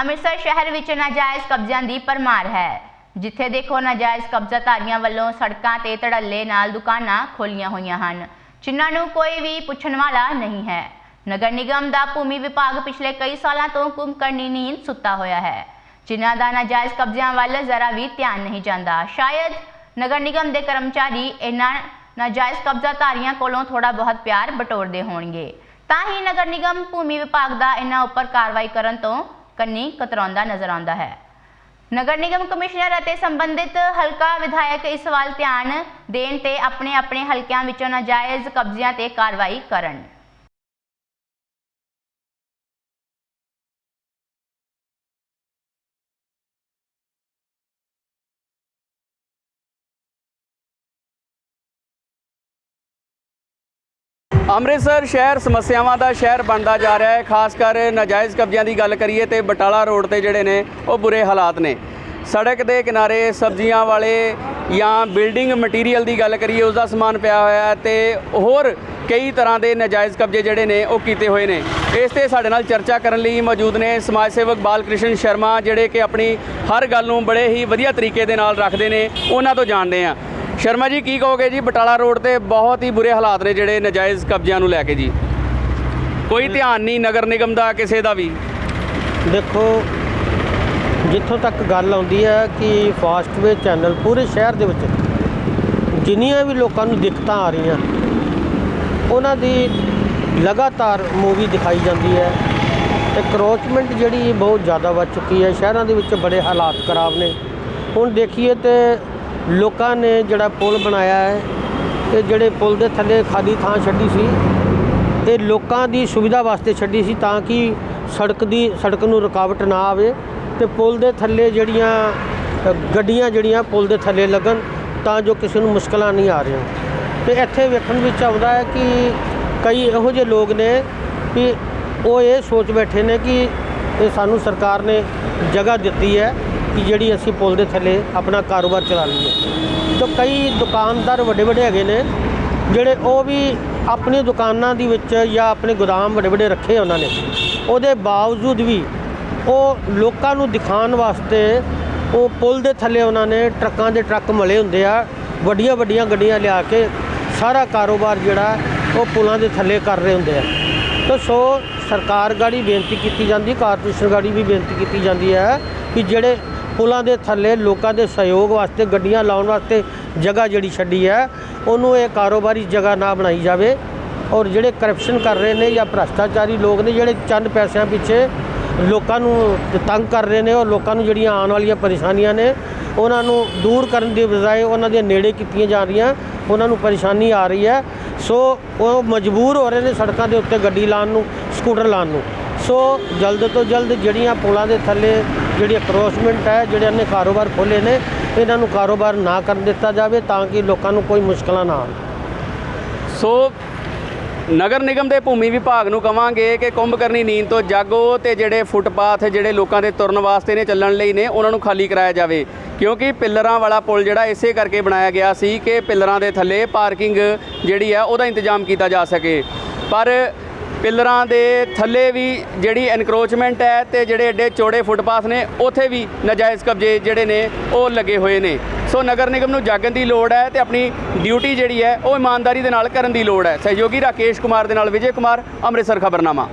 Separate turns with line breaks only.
ਅੰਮ੍ਰਿਤਸਰ ਸ਼ਹਿਰ ਵਿੱਚ ਨਾਜਾਇਜ਼ ਕਬਜ਼ਿਆਂ ਦੀ ਪਰਮਾਰ ਹੈ, ਜਿੱਥੇ ਦੇਖੋ ਨਾਜਾਇਜ਼ ਕਬਜ਼ਾਧਾਰੀਆਂ ਵੱਲੋਂ ਸੜਕਾਂ ਤੇ ਧੜੱਲੇ ਨਾਲ ਦੁਕਾਨਾਂ ਖੋਲੀਆਂ ਹੋਈਆਂ ਹਨ, ਜਿਨ੍ਹਾਂ ਨੂੰ ਕੋਈ ਵੀ ਪੁੱਛਣ ਵਾਲਾ ਨਹੀਂ ਹੈ। ਨਗਰ ਨਿਗਮ ਦਾ ਭੂਮੀ ਵਿਭਾਗ ਪਿਛਲੇ ਕਈ ਸਾਲਾਂ ਤੋਂ ਕੁੰਭਕਰਨੀ ਨੀਂਦ ਸੁੱਤਾ ਹੋਇਆ ਹੈ, ਜਿਨ੍ਹਾਂ ਦਾ ਨਾਜਾਇਜ਼ ਕਬਜ਼ਿਆਂ ਵੱਲ ਜ਼ਰਾ ਵੀ ਧਿਆਨ ਨਹੀਂ ਜਾਂਦਾ। ਸ਼ਾਇਦ ਨਗਰ ਨਿਗਮ ਦੇ ਕਰਮਚਾਰੀ ਇਹਨਾਂ ਨਾਜਾਇਜ਼ ਕਬਜ਼ਾਧਾਰੀਆਂ ਕੋਲੋਂ ਥੋੜਾ ਬਹੁਤ ਪਿਆਰ ਬਟੋਰਦੇ ਹੋਣਗੇ। ਤਾਂ ਹੀ ਨਗਰ ਨਿਗਮ, ਭੂਮੀ ਵਿਭਾਗ ਦਾ ਇਹਨਾਂ ਉੱਪਰ ਕਾਰਵਾਈ ਕਰਨ ਤੋਂ ਕੰਨੀ ਕਤਰਾਉਂਦਾ ਨਜ਼ਰ ਆਉਂਦਾ ਹੈ। ਨਗਰ ਨਿਗਮ ਕਮਿਸ਼ਨਰ ਅਤੇ ਸੰਬੰਧਿਤ ਹਲਕਾ ਵਿਧਾਇਕ ਇਸ ਵੱਲ ਧਿਆਨ ਦੇਣ ਤੇ ਆਪਣੇ ਆਪਣੇ ਹਲਕਿਆਂ ਵਿੱਚੋਂ ਨਾਜਾਇਜ਼ ਕਬਜ਼ਿਆਂ ਤੇ ਕਾਰਵਾਈ ਕਰਨ।
ਅੰਮ੍ਰਿਤਸਰ ਸ਼ਹਿਰ ਸਮੱਸਿਆਵਾਂ ਦਾ ਸ਼ਹਿਰ ਬਣਦਾ ਜਾ ਰਿਹਾ ਹੈ। ਖਾਸ ਕਰ ਨਾਜਾਇਜ਼ ਕਬਜ਼ਿਆਂ ਦੀ ਗੱਲ ਕਰੀਏ ਤੇ ਬਟਾਲਾ ਰੋਡ ਤੇ ਜਿਹੜੇ ਨੇ, ਉਹ ਬੁਰੇ ਹਾਲਾਤ ਨੇ। ਸੜਕ ਦੇ ਕਿਨਾਰੇ ਸਬਜ਼ੀਆਂ ਵਾਲੇ ਜਾਂ ਬਿਲਡਿੰਗ ਮਟੀਰੀਅਲ ਦੀ ਗੱਲ ਕਰੀਏ ਉਸ ਦਾ ਸਮਾਨ ਪਿਆ ਹੋਇਆ ਹੈ ਤੇ ਹੋਰ ਕਈ ਤਰ੍ਹਾਂ ਦੇ ਨਾਜਾਇਜ਼ ਕਬਜ਼ੇ ਜਿਹੜੇ ਨੇ, ਉਹ ਕੀਤੇ ਹੋਏ ਨੇ। ਇਸ ਤੇ ਸਾਡੇ ਨਾਲ ਚਰਚਾ ਕਰਨ ਲਈ ਮੌਜੂਦ ਨੇ ਸਮਾਜ ਸੇਵਕ ਬਾਲ ਕ੍ਰਿਸ਼ਨ ਸ਼ਰਮਾ, ਜਿਹੜੇ ਕਿ ਆਪਣੀ ਹਰ ਗੱਲ ਨੂੰ ਬੜੇ ਹੀ ਵਧੀਆ ਤਰੀਕੇ ਦੇ ਨਾਲ ਰੱਖਦੇ ਨੇ, ਉਹਨਾਂ ਤੋਂ ਜਾਣਦੇ ਆ ਸ਼ਰਮਾ ਜੀ ਕੀ ਕਹੋਗੇ ਜੀ? ਬਟਾਲਾ ਰੋਡ ਤੇ ਬਹੁਤ ਹੀ ਬੁਰੇ ਹਾਲਾਤ ਨੇ ਜਿਹੜੇ ਨਜਾਇਜ਼ ਕਬਜ਼ਿਆਂ ਨੂੰ ਲੈ ਕੇ ਜੀ। ਕੋਈ ਧਿਆਨ ਨਹੀਂ ਨਗਰ ਨਿਗਮ ਦਾ ਕਿਸੇ ਦਾ ਵੀ।
ਦੇਖੋ ਜਿੱਥੋਂ ਤੱਕ ਗੱਲ ਆਉਂਦੀ ਹੈ ਕਿ ਫਾਸਟਵੇ ਚੈਨਲ ਪੂਰੇ ਸ਼ਹਿਰ ਦੇ ਵਿੱਚ ਜਿੰਨੀਆਂ ਵੀ ਲੋਕਾਂ ਨੂੰ ਦਿੱਕਤਾਂ ਆ ਰਹੀਆਂ ਉਹਨਾਂ ਦੀ ਲਗਾਤਾਰ ਮੂਵੀ ਦਿਖਾਈ ਜਾਂਦੀ ਹੈ। ਤੇ ਕਰੋਚਮੈਂਟ ਜਿਹੜੀ ਬਹੁਤ ਜ਼ਿਆਦਾ ਵੱਧ ਚੁੱਕੀ ਹੈ ਸ਼ਹਿਰਾਂ ਦੇ ਵਿੱਚ ਬੜੇ ਹਾਲਾਤ ਖਰਾਬ ਨੇ। ਹੁਣ ਦੇਖੀਏ ਤੇ ਲੋਕਾਂ ਨੇ ਜਿਹੜਾ ਪੁਲ ਬਣਾਇਆ ਹੈ, ਇਹ ਜਿਹੜੇ ਪੁਲ ਦੇ ਥੱਲੇ ਖਾਲੀ ਥਾਂ ਛੱਡੀ ਸੀ, ਇਹ ਲੋਕਾਂ ਦੀ ਸੁਵਿਧਾ ਵਾਸਤੇ ਛੱਡੀ ਸੀ ਤਾਂ ਕਿ ਸੜਕ ਦੀ, ਸੜਕ ਨੂੰ ਰੁਕਾਵਟ ਨਾ ਆਵੇ ਤੇ ਪੁਲ ਦੇ ਥੱਲੇ ਜਿਹੜੀਆਂ, ਗੱਡੀਆਂ ਜਿਹੜੀਆਂ ਪੁਲ ਦੇ ਥੱਲੇ ਲੱਗਣ ਤਾਂ ਜੋ ਕਿਸੇ ਨੂੰ ਮੁਸ਼ਕਲਾਂ ਨਹੀਂ ਆ ਰਹੀਆਂ। ਤੇ ਇੱਥੇ ਵੇਖਣ ਵਿੱਚ ਆਉਂਦਾ ਹੈ ਕਿ ਕਈ ਇਹੋ ਜਿਹੇ ਲੋਕ ਨੇ ਕਿ ਉਹ ਇਹ ਸੋਚ ਬੈਠੇ ਨੇ ਕਿ ਇਹ ਸਾਨੂੰ ਸਰਕਾਰ ਨੇ ਜਗ੍ਹਾ ਦਿੱਤੀ ਹੈ ਕਿ ਜਿਹੜੀ ਅਸੀਂ ਪੁਲ ਦੇ ਥੱਲੇ ਆਪਣਾ ਕਾਰੋਬਾਰ ਚਲਾ ਲਈਏ। ਤਾਂ ਕਈ ਦੁਕਾਨਦਾਰ ਵੱਡੇ ਵੱਡੇ ਹੈਗੇ ਨੇ, ਜਿਹੜੇ ਉਹ ਵੀ ਆਪਣੀ ਦੁਕਾਨਾਂ ਦੇ ਵਿੱਚ ਜਾਂ ਆਪਣੇ ਗੋਦਾਮ ਵੱਡੇ ਵੱਡੇ ਰੱਖੇ ਉਹਨਾਂ ਨੇ। ਉਹਦੇ ਬਾਵਜੂਦ ਵੀ ਉਹ ਲੋਕਾਂ ਨੂੰ ਦਿਖਾਉਣ ਵਾਸਤੇ ਉਹ ਪੁਲ ਦੇ ਥੱਲੇ ਉਹਨਾਂ ਨੇ ਟਰੱਕਾਂ ਦੇ ਟਰੱਕ ਮਲੇ ਹੁੰਦੇ ਆ, ਵੱਡੀਆਂ ਵੱਡੀਆਂ ਗੱਡੀਆਂ ਲਿਆ ਕੇ ਸਾਰਾ ਕਾਰੋਬਾਰ ਜਿਹੜਾ ਉਹ ਪੁਲਾਂ ਦੇ ਥੱਲੇ ਕਰ ਰਹੇ ਹੁੰਦੇ ਆ। ਤਾਂ ਸੋ ਸਰਕਾਰ ਗਾੜੀ ਬੇਨਤੀ ਕੀਤੀ ਜਾਂਦੀ, ਕਾਰਪੋਰੇਸ਼ਨ ਗਾੜੀ ਵੀ ਬੇਨਤੀ ਕੀਤੀ ਜਾਂਦੀ ਹੈ ਕਿ ਜਿਹੜੇ ਪੁਲਾਂ ਦੇ ਥੱਲੇ ਲੋਕਾਂ ਦੇ ਸਹਿਯੋਗ ਵਾਸਤੇ, ਗੱਡੀਆਂ ਲਾਉਣ ਵਾਸਤੇ ਜਗ੍ਹਾ ਜਿਹੜੀ ਛੱਡੀ ਹੈ, ਉਹਨੂੰ ਇਹ ਕਾਰੋਬਾਰੀ ਜਗ੍ਹਾ ਨਾ ਬਣਾਈ ਜਾਵੇ। ਔਰ ਜਿਹੜੇ ਕਰਪਸ਼ਨ ਕਰ ਰਹੇ ਨੇ ਜਾਂ ਭ੍ਰਸ਼ਟਾਚਾਰੀ ਲੋਕ ਨੇ, ਜਿਹੜੇ ਚੰਦ ਪੈਸਿਆਂ ਪਿੱਛੇ ਲੋਕਾਂ ਨੂੰ ਤੰਗ ਕਰ ਰਹੇ ਨੇ ਔਰ ਲੋਕਾਂ ਨੂੰ ਜਿਹੜੀਆਂ ਆਉਣ ਵਾਲੀਆਂ ਪਰੇਸ਼ਾਨੀਆਂ ਨੇ, ਉਹਨਾਂ ਨੂੰ ਦੂਰ ਕਰਨ ਦੀ ਬਜਾਏ ਉਹਨਾਂ ਦੇ ਨੇੜੇ ਕੀਤੀਆਂ ਜਾ ਰਹੀਆਂ, ਉਹਨਾਂ ਨੂੰ ਪਰੇਸ਼ਾਨੀ ਆ ਰਹੀ ਹੈ। ਸੋ ਉਹ ਮਜਬੂਰ ਹੋ ਰਹੇ ਨੇ ਸੜਕਾਂ ਦੇ ਉੱਤੇ ਗੱਡੀ ਲਾਉਣ ਨੂੰ, ਸਕੂਟਰ ਲਾਉਣ ਨੂੰ। ਸੋ ਜਲਦ ਤੋਂ ਜਲਦ ਜਿਹੜੀਆਂ ਪੁਲਾਂ ਦੇ ਥੱਲੇ ਜਿਹੜੀ ਅਕਰੋਸਮੈਂਟ ਹੈ, ਜਿਹੜਿਆਂ ਨੇ ਕਾਰੋਬਾਰ ਖੋਲ੍ਹੇ ਨੇ, ਇਹਨਾਂ ਨੂੰ ਕਾਰੋਬਾਰ ਨਾ ਕਰਨ ਦਿੱਤਾ ਜਾਵੇ ਤਾਂ ਕਿ ਲੋਕਾਂ ਨੂੰ ਕੋਈ ਮੁਸ਼ਕਲਾਂ ਨਾ ਆਉਣ।
ਸੋ, ਨਗਰ ਨਿਗਮ ਦੇ ਭੂਮੀ ਵਿਭਾਗ ਨੂੰ ਕਵਾਂਗੇ ਕਿ ਕੁੰਭਕਰਨੀ ਨੀਂਦ ਤੋਂ ਜਾਗੋ ਤੇ ਜਿਹੜੇ ਫੁੱਟਪਾਥ ਜਿਹੜੇ ਲੋਕਾਂ ਦੇ ਤੁਰਨ ਵਾਸਤੇ ਨੇ, ਚੱਲਣ ਲਈ ਨੇ, ਉਹਨਾਂ ਨੂੰ ਖਾਲੀ ਕਰਾਇਆ ਜਾਵੇ। ਕਿਉਂਕਿ ਪਿੱਲਰਾਂ ਵਾਲਾ ਪੁਲ ਜਿਹੜਾ ਇਸੇ ਕਰਕੇ ਬਣਾਇਆ ਗਿਆ ਸੀ ਕਿ ਪਿੱਲਰਾਂ ਦੇ ਥੱਲੇ ਪਾਰਕਿੰਗ ਜਿਹੜੀ ਆ ਉਹਦਾ ਇੰਤਜ਼ਾਮ ਕੀਤਾ ਜਾ ਸਕੇ। ਪਰ ਪਿੱਲਰਾਂ ਦੇ ਥੱਲੇ ਵੀ ਜਿਹੜੀ ਐਨਕਰੋਚਮੈਂਟ ਹੈ ਤੇ ਜਿਹੜੇ ਏਡੇ ਚੌੜੇ ਫੁੱਟਪਾਥ ਨੇ, ਉੱਥੇ ਵੀ ਨਾਜਾਇਜ਼ ਕਬਜ਼ੇ ਜਿਹੜੇ ਨੇ, ਉਹ ਲੱਗੇ ਹੋਏ ਨੇ। ਸੋ ਨਗਰ ਨਿਗਮ ਨੂੰ ਜਾਗਣ ਦੀ ਲੋੜ ਹੈ ਤੇ ਆਪਣੀ ਡਿਊਟੀ ਜਿਹੜੀ ਹੈ, ਉਹ ਇਮਾਨਦਾਰੀ ਦੇ ਨਾਲ ਕਰਨ ਦੀ ਲੋੜ ਹੈ। ਸਹਿਯੋਗੀ ਰਾਕੇਸ਼ ਕੁਮਾਰ ਦੇ ਨਾਲ ਵਿਜੇ ਕੁਮਾਰ, ਅੰਮ੍ਰਿਤਸਰ ਖਬਰਨਾਮਾ।